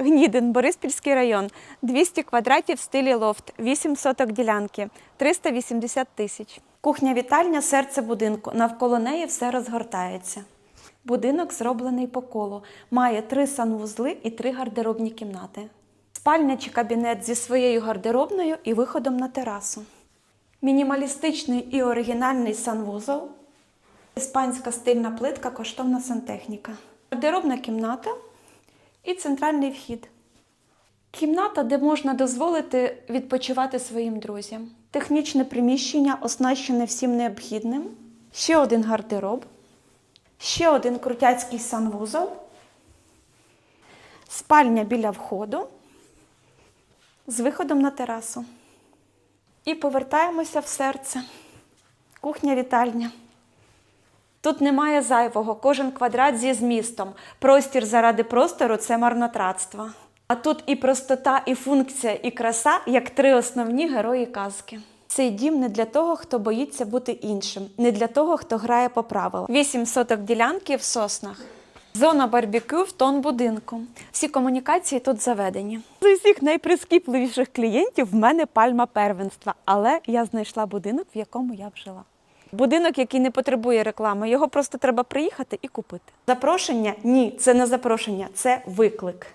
Гнідин, Бориспільський район, 200 квадратів в стилі лофт, 8 соток ділянки, 380 тисяч. Кухня-вітальня, серце будинку. Навколо неї все розгортається. Будинок зроблений по колу. Має три санвузли і три гардеробні кімнати. Спальня чи кабінет зі своєю гардеробною і виходом на терасу. Мінімалістичний і оригінальний санвузол. Іспанська стильна плитка, коштовна сантехніка. Гардеробна кімната і центральний вхід. Кімната, де можна дозволити відпочивати своїм друзям. Технічне приміщення, оснащене всім необхідним. Ще один гардероб. Ще один крутяцький санвузол. Спальня біля входу з виходом на терасу. І повертаємося в серце. Кухня-вітальня. Тут немає зайвого, кожен квадрат зі змістом. Простір заради простору це марнотратство. А тут і простота, і функція, і краса, як три основні герої казки. Цей дім не для того, хто боїться бути іншим, не для того, хто грає по правилам. Вісім соток ділянки в соснах. Зона барбекю в тон будинку. Всі комунікації тут заведені. З усіх найприскіпливіших клієнтів в мене пальма первенства, але я знайшла будинок, в якому я б жила. Будинок, який не потребує реклами, його просто треба приїхати і купити. Запрошення? Ні, це не запрошення, це виклик.